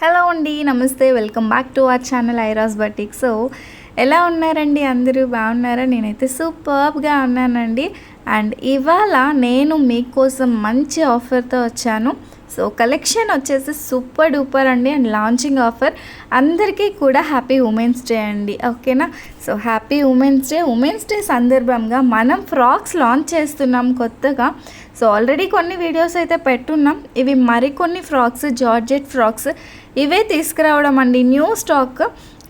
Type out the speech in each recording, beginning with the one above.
Hello అండి నమస్తే. Welcome back to our channel Iras boutique. So ఎలా ఉన్నారండి అందరూ? బాగున్నారా? నేనైతే సూపర్గా ఉన్నానండి. అండ్ ఇవాళ నేను మీకోసం మంచి ఆఫర్తో వచ్చాను. సో కలెక్షన్ వచ్చేసి సూపర్ డూపర్ అండి. అండ్ లాంచింగ్ ఆఫర్ అందరికీ కూడా హ్యాపీ ఉమెన్స్ డే అండి. ఓకేనా? So happy women's day. Women's day సందర్భంగా మనం ఫ్రాక్స్ లాంచ్ చేస్తున్నాం కొత్తగా. సో ఆల్రెడీ కొన్ని వీడియోస్ అయితే పెట్టున్నాం. ఇవి మరికొన్ని ఫ్రాక్స్ జార్జెట్ ఫ్రాక్స్ ఇవే తీసుకురావడం అండి. New stock.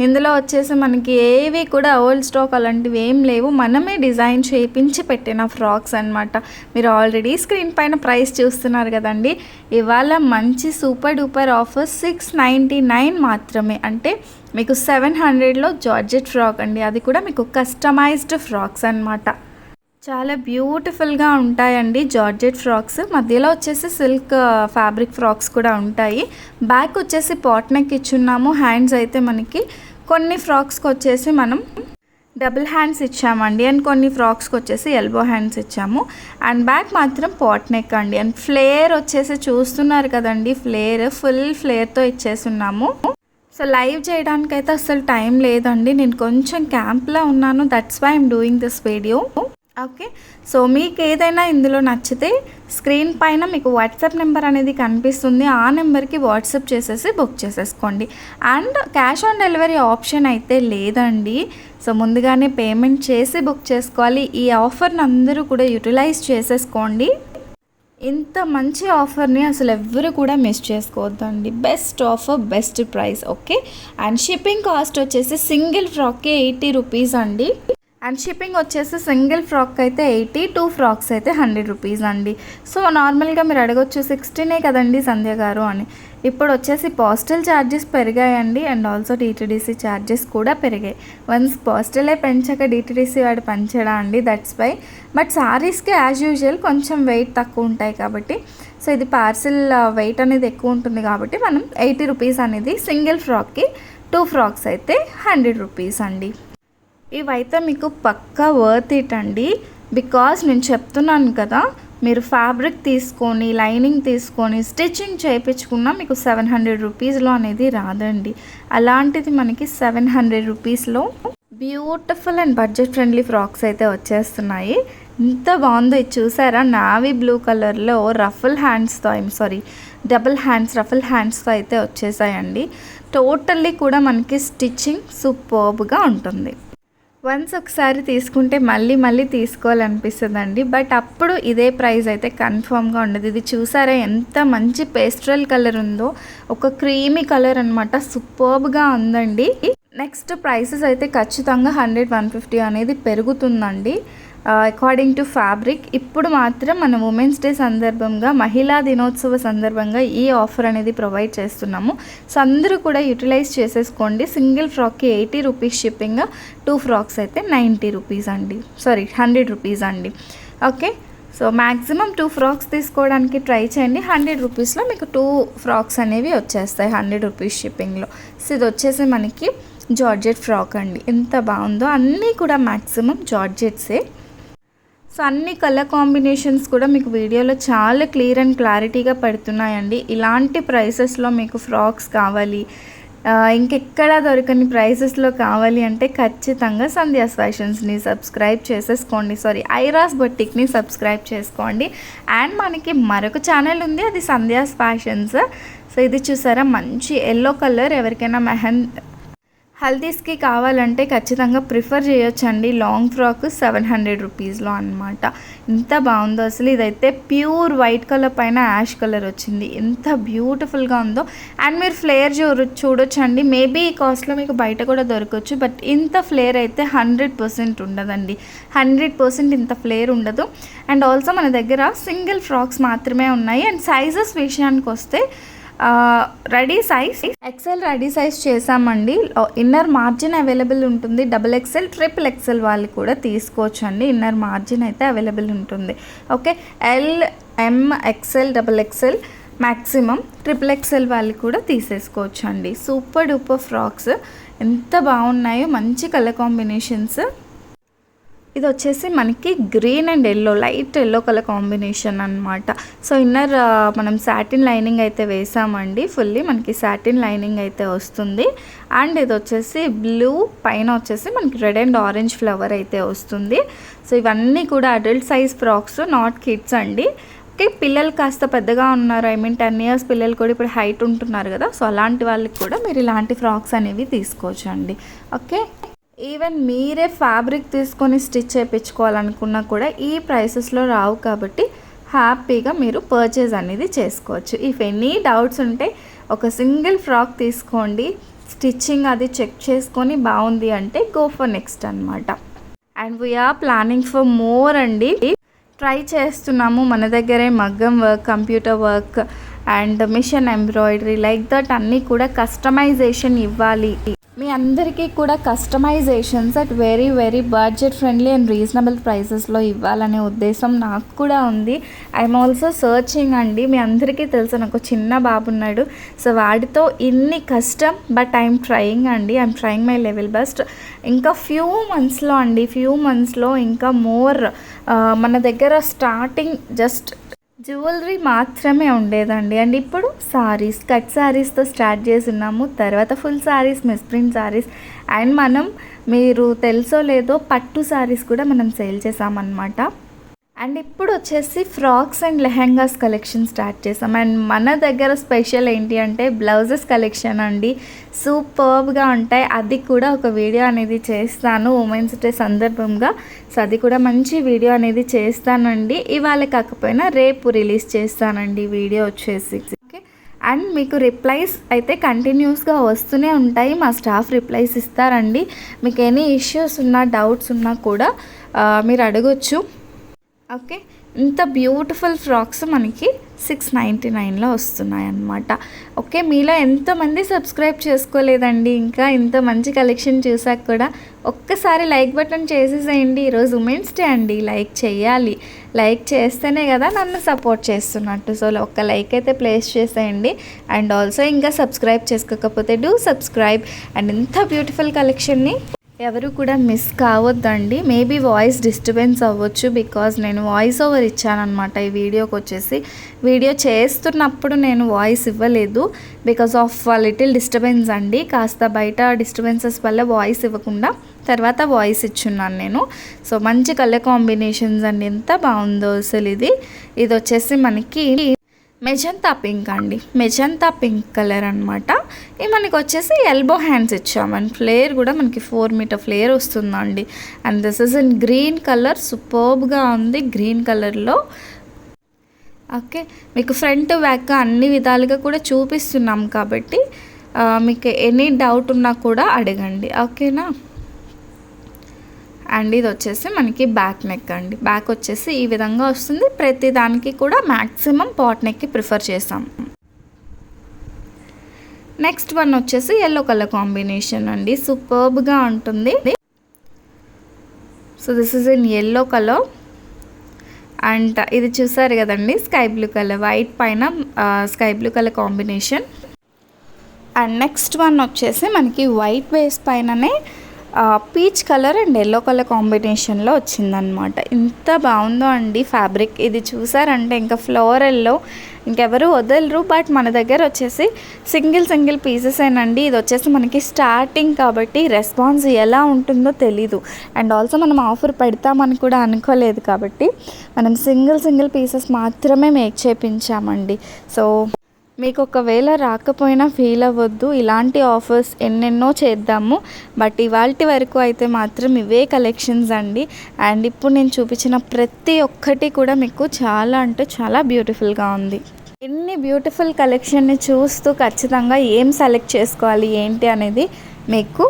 ఇందులో వచ్చేసి మనకి ఏవి కూడా ఓల్డ్ స్టాక్ అలాంటివి ఏం లేవు. మనమే డిజైన్ చేయించి పెట్టిన ఫ్రాక్స్ అన్నమాట. మీరు ఆల్రెడీ స్క్రీన్ పైన ప్రైస్ చూస్తున్నారు కదండి. ఇవాళ మంచి super duper offer six ninety nine మాత్రమే. అంటే మీకు సెవెన్ హండ్రెడ్లో జార్జెట్ ఫ్రాక్ అండి. అది కూడా మీకు కస్టమైజ్డ్ ఫ్రాక్స్ అన్నమాట. చాలా బ్యూటిఫుల్గా ఉంటాయండి జార్జెట్ ఫ్రాక్స్. మధ్యలో వచ్చేసి సిల్క్ ఫ్యాబ్రిక్ ఫ్రాక్స్ కూడా ఉంటాయి. బ్యాక్ వచ్చేసి పాట్ నెక్ ఇచ్చున్నాము హ్యాండ్స్ అయితే మనకి. కొన్ని ఫ్రాక్స్కి వచ్చేసి మనం డబుల్ హ్యాండ్స్ ఇచ్చామండి. అండ్ కొన్ని ఫ్రాక్స్కి వచ్చేసి ఎల్బో హ్యాండ్స్ ఇచ్చాము. అండ్ బ్యాక్ మాత్రం పాట్ నెక్ అండి. అండ్ ఫ్లేర్ వచ్చేసి చూస్తున్నారు కదండి ఫ్లేర్ ఫుల్ ఫ్లేర్తో ఇచ్చేస్తున్నాము సో లైవ్ చేయడానికైతే అసలు టైం లేదండి. నేను కొంచెం క్యాంప్లో ఉన్నాను. That's why I'm doing this video okay. So మీకు ఏదైనా ఇందులో నచ్చితే స్క్రీన్ పైన మీకు వాట్సాప్ నెంబర్ అనేది కనిపిస్తుంది. ఆ నెంబర్కి వాట్సాప్ చేసేసి బుక్ చేసేసుకోండి. And cash on delivery option అయితే లేదండి. సో ముందుగానే పేమెంట్ చేసి బుక్ చేసుకోవాలి. ఈ ఆఫర్ని అందరూ కూడా యూటిలైజ్ చేసేసుకోండి. ఇంత మంచి ఆఫర్ని అసలు ఎవ్వరు కూడా మిస్ చేసుకోవద్దండి. Best offer best price okay. And shipping cost వచ్చేసి సింగిల్ ఫ్రాక్కి ఎయిటీ రూపీస్ అండి. అండ్ షిప్పింగ్ వచ్చేసి సింగిల్ ఫ్రాక్ అయితే ఎయిటీ టూ ఫ్రాక్స్ అయితే హండ్రెడ్ రూపీస్ అండి. సో నార్మల్గా మీరు అడగొచ్చు సిక్స్టీనే కదండి సంధ్య గారు అని. ఇప్పుడు వచ్చేసి పోస్టల్ ఛార్జెస్ పెరిగాయండి అండ్ ఆల్సో డిటీడీసీ ఛార్జెస్ కూడా పెరిగాయి. వన్స్ పోస్టలే పెంచాక డిటీడీసీ వాడు పెంచడా అండి? దట్స్ బై బట్ సారీస్కి యాజ్ యూజువల్ కొంచెం వెయిట్ తక్కువ ఉంటాయి కాబట్టి సో ఇది పార్సిల్ వెయిట్ అనేది ఎక్కువ ఉంటుంది కాబట్టి మనం ఎయిటీ రూపీస్ అనేది సింగిల్ ఫ్రాక్కి టూ ఫ్రాక్స్ అయితే హండ్రెడ్ రూపీస్ అండి. ఇవైతే మీకు పక్కా వర్త్ ఇట్ అండి. బికాస్ నేను చెప్తున్నాను కదా మీరు ఫ్యాబ్రిక్ తీసుకొని లైనింగ్ తీసుకొని స్టిచ్చింగ్ చేయించుకున్నా మీకు సెవెన్ హండ్రెడ్ రూపీస్లో అనేది రాదండి. అలాంటిది మనకి సెవెన్ హండ్రెడ్ రూపీస్లో beautiful and budget friendly frocks అయితే వచ్చేస్తున్నాయి. ఎంత బాగుందో ఇది చూసారా నావీ బ్లూ కలర్లో ruffle హ్యాండ్స్తో I'm sorry double hands ruffle హ్యాండ్స్తో అయితే వచ్చేసాయండి. టోటల్లీ కూడా మనకి స్టిచ్చింగ్ సూపర్బ్గా ఉంటుంది. వన్స్ ఒకసారి తీసుకుంటే మళ్ళీ మళ్ళీ తీసుకోవాలనిపిస్తుందండి. బట్ అప్పుడు ఇదే ప్రైస్ అయితే కన్ఫామ్గా ఉండదు. ఇది చూసారా ఎంత మంచి పేస్ట్రల్ కలర్ ఉందో. ఒక క్రీమీ కలర్ అనమాట సూపర్బ్గా ఉందండి. నెక్స్ట్ ప్రైసెస్ అయితే ఖచ్చితంగా హండ్రెడ్ వన్ ఫిఫ్టీ అనేది పెరుగుతుందండి. అకార్డింగ్ టు ఫ్యాబ్రిక్ ఇప్పుడు మాత్రం మన ఉమెన్స్ డే సందర్భంగా మహిళా దినోత్సవ సందర్భంగా ఈ ఆఫర్ అనేది ప్రొవైడ్ చేస్తున్నాము. సో అందరూ కూడా యూటిలైజ్ చేసేసుకోండి. Single ఫ్రాక్కి eighty rupees shipping two frocks అయితే నైంటీ రూపీస్ అండి. సారీ హండ్రెడ్ రూపీస్ అండి. Okay so maximum two frocks తీసుకోవడానికి ట్రై చేయండి. హండ్రెడ్ రూపీస్లో మీకు టూ ఫ్రాక్స్ అనేవి వచ్చేస్తాయి హండ్రెడ్ రూపీస్ షిప్పింగ్లో సో ఇది వచ్చేసి మనకి జార్జెట్ ఫ్రాక్ అండి. ఎంత బాగుందో అన్నీ కూడా మ్యాక్సిమం జార్జెట్సే సో అన్ని కలర్ కాంబినేషన్స్ కూడా మీకు వీడియోలో చాలా క్లియర్ అండ్ క్లారిటీగా పెడుతున్నాయండి. ఇలాంటి ప్రైసెస్లో మీకు ఫ్రాక్స్ కావాలి ఇంకెక్కడ దొరకని ప్రైసెస్లో కావాలి అంటే ఖచ్చితంగా సంధ్యాస్ ఫ్యాషన్స్ని సబ్స్క్రైబ్ చేసేసుకోండి. సారీ ఐరాస్ బొట్టిక్ని సబ్స్క్రైబ్ చేసుకోండి. అండ్ మనకి మరొక ఛానల్ ఉంది అది సంధ్యాస్ ఫ్యాషన్స్. సో ఇది చూసారా మంచి ఎల్లో కలర్ ఎవరికైనా మెహన్ హల్దీస్కి కావాలంటే ఖచ్చితంగా ప్రిఫర్ చేయొచ్చండి. లాంగ్ ఫ్రాక్ సెవెన్ హండ్రెడ్ రూపీస్లో అనమాట ఎంత బాగుందో అసలు. ఇదైతే ప్యూర్ వైట్ కలర్ పైన యాష్ కలర్ వచ్చింది. ఎంత బ్యూటిఫుల్గా ఉందో. అండ్ మీరు ఫ్లేర్ చూ చూడొచ్చండి. మేబీ ఈ కాస్ట్లో మీకు బయట కూడా దొరకవచ్చు బట్ ఇంత ఫ్లేర్ అయితే హండ్రెడ్ పర్సెంట్ ఉండదండి. హండ్రెడ్ పర్సెంట్ ఇంత ఫ్లేర్ ఉండదు. అండ్ ఆల్సో మన దగ్గర సింగిల్ ఫ్రాక్స్ మాత్రమే ఉన్నాయి. అండ్ సైజెస్ విషయానికి వస్తే ready size? XL ready size చేసామండి ఇన్నర్ మార్జిన్ అవైలబుల్ ఉంటుంది. డబుల్ ఎక్సెల్ ట్రిపుల్ ఎక్సెల్ వాళ్ళు కూడా తీసుకోవచ్చు అండి ఇన్నర్ మార్జిన్ అయితే అవైలబుల్ ఉంటుంది. Okay? L M XL double XL maximum triple XL వాళ్ళు కూడా తీసేసుకోవచ్చు అండి సూపర్ డూపర్ ఫ్రాక్స్. ఎంత బాగున్నాయో మంచి కలర్ కాంబినేషన్స్. ఇది వచ్చేసి మనకి green and yellow light yellow colour combination అనమాట సో ఇన్నర్ మనం సాటిన్ లైనింగ్ అయితే వేసామండి. ఫుల్లీ మనకి సాటిన్ లైనింగ్ అయితే వస్తుంది. అండ్ ఇది వచ్చేసి బ్లూ పైన వచ్చేసి మనకి రెడ్ అండ్ ఆరెంజ్ ఫ్లవర్ అయితే వస్తుంది. సో ఇవన్నీ కూడా adult size frocks not kids అండి. ఓకే పిల్లలు కాస్త పెద్దగా ఉన్నారు. ఐ మీన్ టెన్ ఇయర్స్ పిల్లలు కూడా ఇప్పుడు హైట్ ఉంటున్నారు కదా. సో అలాంటి వాళ్ళకి కూడా మీరు ఇలాంటి ఫ్రాక్స్ అనేవి తీసుకోవచ్చు అండి ఓకే ఈవెన్ మీరే ఫ్యాబ్రిక్ తీసుకొని స్టిచ్ చేయించుకోవాలనుకున్నా కూడా ఈ ప్రైసెస్లో రావు కాబట్టి హ్యాపీగా మీరు పర్చేజ్ అనేది చేసుకోవచ్చు. ఇఫ్ ఎనీ డౌట్స్ ఉంటే ఒక సింగిల్ ఫ్రాక్ తీసుకోండి స్టిచ్చింగ్ అది చెక్ చేసుకొని బాగుంది అంటే గో ఫర్ నెక్స్ట్ అనమాట and we are planning for more అండి. ట్రై చేస్తున్నాము మన దగ్గరే మగ్గం work computer work and machine embroidery like that అన్నీ కూడా కస్టమైజేషన్ ఇవ్వాలి. మీ అందరికీ కూడా customisations at very very budget friendly and reasonable ప్రైసెస్లో ఇవ్వాలనే ఉద్దేశం నాకు కూడా ఉంది. ఐఎమ్ ఆల్సో సర్చింగ్ అండి. మీ అందరికీ తెలుసు నాకు చిన్న బాబు ఉన్నాడు. సో వాడితో ఇన్ని కష్టం బట్ ఐఎమ్ ట్రయింగ్ అండి. I'm trying my level best ఇంకా ఫ్యూ మంత్స్లో అండి ఫ్యూ మంత్స్లో ఇంకా మోర్ uh, మన దగ్గర స్టార్టింగ్ జస్ట్ జ్యువెలరీ మాత్రమే ఉండేదండి. అండ్ ఇప్పుడు సారీస్ కట్ సారీస్తో స్టార్ట్ చేస్తున్నాము. తర్వాత full saris misprint saris. And మనం మీరు తెలుసో లేదో పట్టు సారీస్ కూడా మనం సేల్ చేసామన్నమాట. అండ్ ఇప్పుడు వచ్చేసి frocks and lehengas collection start చేసాం. అండ్ మన దగ్గర స్పెషల్ ఏంటి అంటే బ్లౌజెస్ కలెక్షన్ అండి. సూపర్బ్గా ఉంటాయి. అది కూడా ఒక వీడియో అనేది చేస్తాను. ఉమెన్స్ డే సందర్భంగా. సో అది కూడా మంచి వీడియో అనేది చేస్తానండి. ఇవాళ కాకపోయినా రేపు రిలీజ్ చేస్తానండి వీడియో వచ్చేసి. ఓకే? అండ్ మీకు రిప్లైస్ అయితే కంటిన్యూస్గా వస్తూనే ఉంటాయి. మా స్టాఫ్ రిప్లైస్ ఇస్తారండి. మీకు ఎనీ ఇష్యూస్ ఉన్నా డౌట్స్ ఉన్నా కూడా మీరు అడగొచ్చు. ఓకే? ఇంత బ్యూటిఫుల్ ఫ్రాక్స్ మనకి సిక్స్ నైంటీ నైన్లో వస్తున్నాయి అన్నమాట ఓకే మీలో ఎంతమంది సబ్స్క్రైబ్ చేసుకోలేదండి? ఇంకా ఇంత మంచి కలెక్షన్ చూసాక కూడా ఒక్కసారి లైక్ బటన్ చేసేసేయండి. ఈరోజు ఉమెన్స్ డే అండి. లైక్ చేయాలి. లైక్ చేస్తేనే కదా నన్ను సపోర్ట్ చేస్తున్నట్టు. సో ఒక్క లైక్ అయితే ప్లేస్ చేసేయండి. అండ్ ఆల్సో ఇంకా సబ్స్క్రైబ్ చేసుకోకపోతే డూ సబ్స్క్రైబ్. అండ్ ఇంత బ్యూటిఫుల్ కలెక్షన్ని ఎవరు కూడా మిస్ కావద్దండి. మేబీ వాయిస్ డిస్టర్బెన్స్ అవ్వచ్చు బికాజ్ నేను వాయిస్ ఓవర్ ఇచ్చానమాట ఈ వీడియోకి వచ్చేసి. వీడియో చేస్తున్నప్పుడు నేను వాయిస్ ఇవ్వలేదు బికాస్ ఆఫ్ లిటిల్ డిస్టర్బెన్స్ అండి. కాస్త బయట డిస్టర్బెన్సెస్ వల్ల వాయిస్ ఇవ్వకుండా తర్వాత వాయిస్ ఇచ్చున్నాను నేను. సో మంచి కలర్ కాంబినేషన్స్ అండి. ఎంత బాగుందో అసలు ఇది. ఇది వచ్చేసి మనకి మెజంతా పింక్ అండి. మెజంతా పింక్ కలర్ అనమాట ఇవి మనకి వచ్చేసి ఎల్బో హ్యాండ్స్ ఇచ్చామని ఫ్లేర్ కూడా మనకి ఫోర్ మీటర్ ఫ్లేర్ వస్తుందండి. And this is in green colour. సూపర్బ్గా ఉంది గ్రీన్ కలర్లో. ఓకే. మీకు ఫ్రంట్ బ్యాక్ అన్ని విధాలుగా కూడా చూపిస్తున్నాం కాబట్టి మీకు ఎనీ డౌట్ ఉన్నా కూడా అడగండి. ఓకేనా? అండ్ ఇది వచ్చేసి మనకి బ్యాక్ నెక్ అండి. బ్యాక్ వచ్చేసి ఈ విధంగా వస్తుంది. ప్రతి దానికి కూడా మ్యాక్సిమం పాట్ నెక్కి ప్రిఫర్ చేసాం నెక్స్ట్ వన్ వచ్చేసి ఎల్లో కలర్ కాంబినేషన్ అండి. సూపర్బ్గా ఉంటుంది. So this is in yellow colour and ఇది చూసారు కదండి స్కై బ్లూ కలర్ వైట్ పైన sky blue colour combination. And next one వచ్చేసి మనకి వైట్ బేస్ పైననే peach colour and yellow colour కాంబినేషన్లో వచ్చిందనమాట ఇంత బాగుందో అండి ఫ్యాబ్రిక్ ఇది చూసారంటే ఇంకా ఫ్లోరల్లో ఇంకెవరు వదలరు బట్ మన దగ్గర వచ్చేసి సింగిల్ సింగిల్ పీసెస్ ఏనండి. ఇది వచ్చేసి మనకి స్టార్టింగ్ కాబట్టి రెస్పాన్స్ ఎలా ఉంటుందో తెలీదు. అండ్ ఆల్సో మనం ఆఫర్ పెడతామని కూడా అనుకోలేదు కాబట్టి మనం సింగిల్ సింగిల్ పీసెస్ మాత్రమే మేక్ చేపించామండి. సో మీకు ఒకవేళ రాకపోయినా ఫీల్ అవ్వద్దు. ఇలాంటి ఆఫర్స్ ఎన్నెన్నో చేద్దాము. బట్ ఇవాళ వరకు అయితే మాత్రం ఇవే కలెక్షన్స్ అండి. అండ్ ఇప్పుడు నేను చూపించిన ప్రతి ఒక్కటి కూడా మీకు చాలా అంటే చాలా బ్యూటిఫుల్గా ఉంది. ఎన్ని బ్యూటిఫుల్ కలెక్షన్ని చూస్తూ ఖచ్చితంగా ఏం సెలెక్ట్ చేసుకోవాలి ఏంటి అనేది మీకు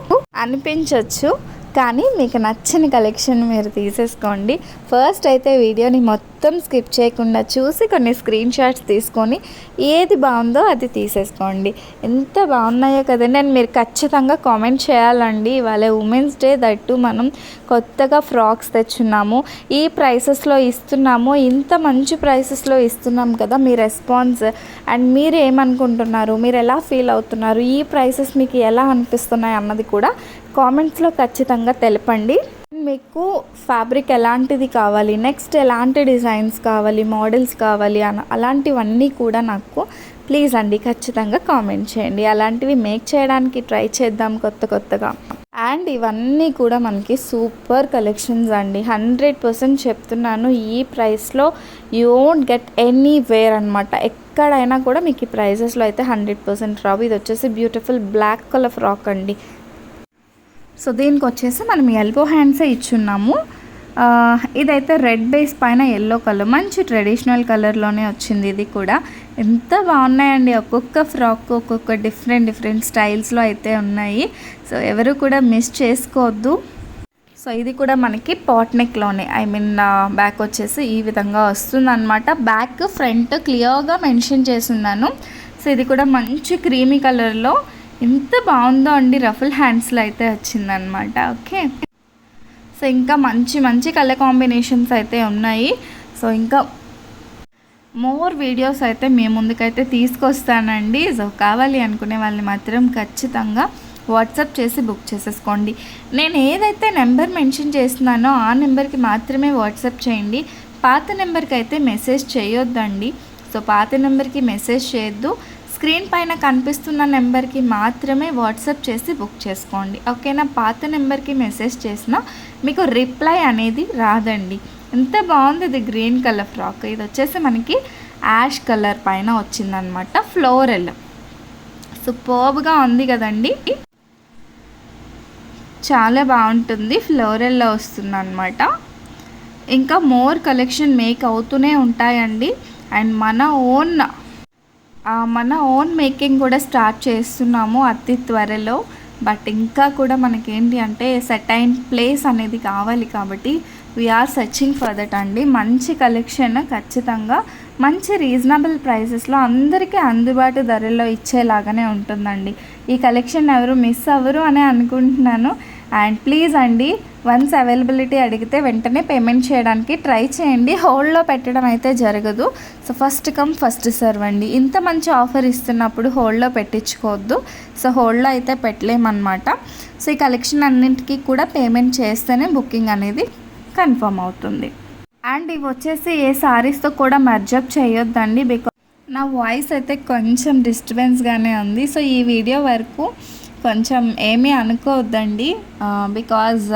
అనిపించవచ్చు కానీ మీకు నచ్చని కలెక్షన్ మీరు తీసేసుకోండి. ఫస్ట్ అయితే వీడియోని మొత్తం స్కిప్ చేయకుండా చూసి కొన్ని స్క్రీన్ షాట్స్ తీసుకొని ఏది బాగుందో అది తీసేసుకోండి. ఎంత బాగున్నాయో కదండి. అని మీరు ఖచ్చితంగా కామెంట్ చేయాలండి. ఇవాళ ఉమెన్స్ డే దట్టు మనం కొత్తగా ఫ్రాక్స్ తెచ్చున్నాము. ఈ ప్రైసెస్లో ఇస్తున్నాము. ఇంత మంచి ప్రైసెస్లో ఇస్తున్నాం కదా మీ రెస్పాన్స్ అండ్ మీరు ఏమనుకుంటున్నారు? మీరు ఎలా ఫీల్ అవుతున్నారు? ఈ ప్రైసెస్ మీకు ఎలా అనిపిస్తున్నాయి? అన్నది కూడా కామెంట్స్లో ఖచ్చితంగా తెలపండి. మీకు ఫ్యాబ్రిక్ ఎలాంటిది కావాలి నెక్స్ట్ ఎలాంటి డిజైన్స్ కావాలి మోడల్స్ కావాలి అన అలాంటివన్నీ కూడా నాకు ప్లీజ్ అండి ఖచ్చితంగా కామెంట్ చేయండి. అలాంటివి మేక్ చేయడానికి ట్రై చేద్దాం కొత్త కొత్తగా. అండ్ ఇవన్నీ కూడా మనకి సూపర్ కలెక్షన్స్ అండి. హండ్రెడ్ పర్సెంట్ చెప్తున్నాను ఈ ప్రైస్లో యూ గెట్ ఎనీ వేర్ అనమాట ఎక్కడైనా కూడా మీకు ఈ ప్రైజెస్లో అయితే హండ్రెడ్ పర్సెంట్ రావు. ఇది వచ్చేసి బ్యూటిఫుల్ బ్లాక్ కలర్ ఫ్రాక్ అండి. సో దీనికి వచ్చేసి మనం ఎల్బో హ్యాండ్సే ఇచ్చున్నాము. ఇదైతే రెడ్ బేస్ పైన ఎల్లో కలర్ మంచి ట్రెడిషనల్ కలర్లోనే వచ్చింది ఇది కూడా. ఎంత బాగున్నాయండి ఒక్కొక్క ఫ్రాక్ ఒక్కొక్క డిఫరెంట్ డిఫరెంట్ స్టైల్స్లో అయితే ఉన్నాయి. సో ఎవరు కూడా మిస్ చేసుకోవద్దు. సో ఇది కూడా మనకి పాట్ నెక్లోనే ఐ మీన్ బ్యాక్ వచ్చేసి ఈ విధంగా వస్తుందన్నమాట. బ్యాక్ ఫ్రంట్ క్లియర్గా మెన్షన్ చేస్తున్నాను సో ఇది కూడా మంచి క్రీమీ కలర్లో ఎంత బాగుందో అండి రఫుల్ హ్యాండ్స్లో అయితే వచ్చిందనమాట ఓకే? సో ఇంకా మంచి మంచి కలర్ కాంబినేషన్స్ అయితే ఉన్నాయి. సో ఇంకా మోర్ వీడియోస్ అయితే మీ ముందుకైతే తీసుకొస్తానండి. సో కావాలి అనుకునే వాళ్ళని మాత్రం ఖచ్చితంగా వాట్సాప్ చేసి బుక్ చేసేసుకోండి. నేను ఏదైతే నెంబర్ మెన్షన్ చేస్తున్నానో ఆ నెంబర్కి మాత్రమే వాట్సాప్ చేయండి. పాత నెంబర్కి అయితే మెసేజ్ చేయొద్దండి. సో పాత నెంబర్కి మెసేజ్ చేయొద్దు. స్క్రీన్ పైన కనిపిస్తున్న నెంబర్కి మాత్రమే వాట్సాప్ చేసి బుక్ చేసుకోండి. ఓకేనా? పాత నెంబర్కి మెసేజ్ చేసినా మీకు రిప్లై అనేది రాదండి. ఎంత బాగుంది ఇది గ్రీన్ కలర్ ఫ్రాక్. ఇది వచ్చేసి మనకి యాష్ కలర్ పైన వచ్చిందనమాట. ఫ్లోరల్. సూపర్బ్గా ఉంది కదండి. చాలా బాగుంటుంది. ఫ్లోరల్లో వస్తుంది అనమాట ఇంకా మోర్ కలెక్షన్ మేక్ అవుతూనే ఉంటాయండి. అండ్ మన ఓన్ మన ఓన్ మేకింగ్ కూడా స్టార్ట్ చేస్తున్నాము అతి త్వరలో. బట్ ఇంకా కూడా మనకేంటి అంటే సెటైన్ ప్లేస్ అనేది కావాలి కాబట్టి వీఆర్ సర్చింగ్ ఫర్ దట్ అండి. మంచి కలెక్షన్ ఖచ్చితంగా మంచి రీజనబుల్ ప్రైసెస్లో అందరికీ అందుబాటు ధరల్లో ఇచ్చేలాగానే ఉంటుందండి. ఈ కలెక్షన్ ఎవరు మిస్ అవ్వరు అని అనుకుంటున్నాను. అండ్ ప్లీజ్ అండి వన్స్ అవైలబిలిటీ అడిగితే వెంటనే పేమెంట్ చేయడానికి ట్రై చేయండి. హోల్డ్లో పెట్టడం అయితే జరగదు. So first come first serve అండి. ఇంత మంచి ఆఫర్ ఇస్తున్నప్పుడు హోల్డ్లో పెట్టించుకోవద్దు. సో హోల్డ్లో అయితే పెట్టలేమన్నమాట. సో ఈ కలెక్షన్ అన్నింటికి కూడా పేమెంట్ చేస్తేనే బుకింగ్ అనేది కన్ఫర్మ్ అవుతుంది. అండ్ ఇవి వచ్చేసి ఏ సారీస్తో కూడా మర్జప్ చేయొద్దండి బికాస్ నా వాయిస్ అయితే కొంచెం డిస్టర్బెన్స్గానే ఉంది. సో ఈ వీడియో వరకు కొంచెం ఏమీ అనుకోవద్దండి. బికాజ్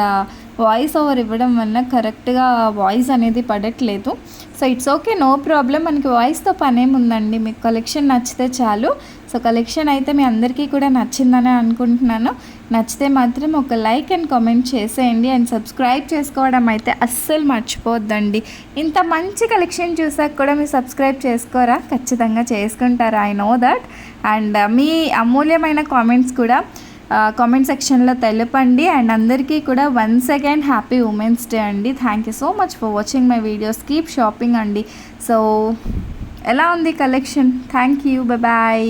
వాయిస్ ఓవర్ ఇవ్వడం వల్ల కరెక్ట్గా వాయిస్ అనేది పడట్లేదు. So it's okay no problem మనకి వాయిస్తో పనేముందండి మీకు కలెక్షన్ నచ్చితే చాలు. సో కలెక్షన్ అయితే మీ అందరికీ కూడా నచ్చిందని అనుకుంటున్నాను. నచ్చితే మాత్రం ఒక లైక్ అండ్ కామెంట్ చేసేయండి అండ్ సబ్స్క్రైబ్ చేసుకోవడం అయితే అస్సలు మర్చిపోద్దండి. ఇంత మంచి కలెక్షన్ చూసాక కూడా మీరు సబ్స్క్రైబ్ చేసుకోరా? ఖచ్చితంగా చేసుకుంటారా? I know that and uh, మీ అమూల్యమైన కామెంట్స్ కూడా uh, కామెంట్ సెక్షన్లో తెలపండి. అండ్ అందరికీ కూడా once again happy women's day అండి. Thank you so much for watching my videos keep shopping అండి. సో ఎలా ఉంది కలెక్షన్? Thank you bye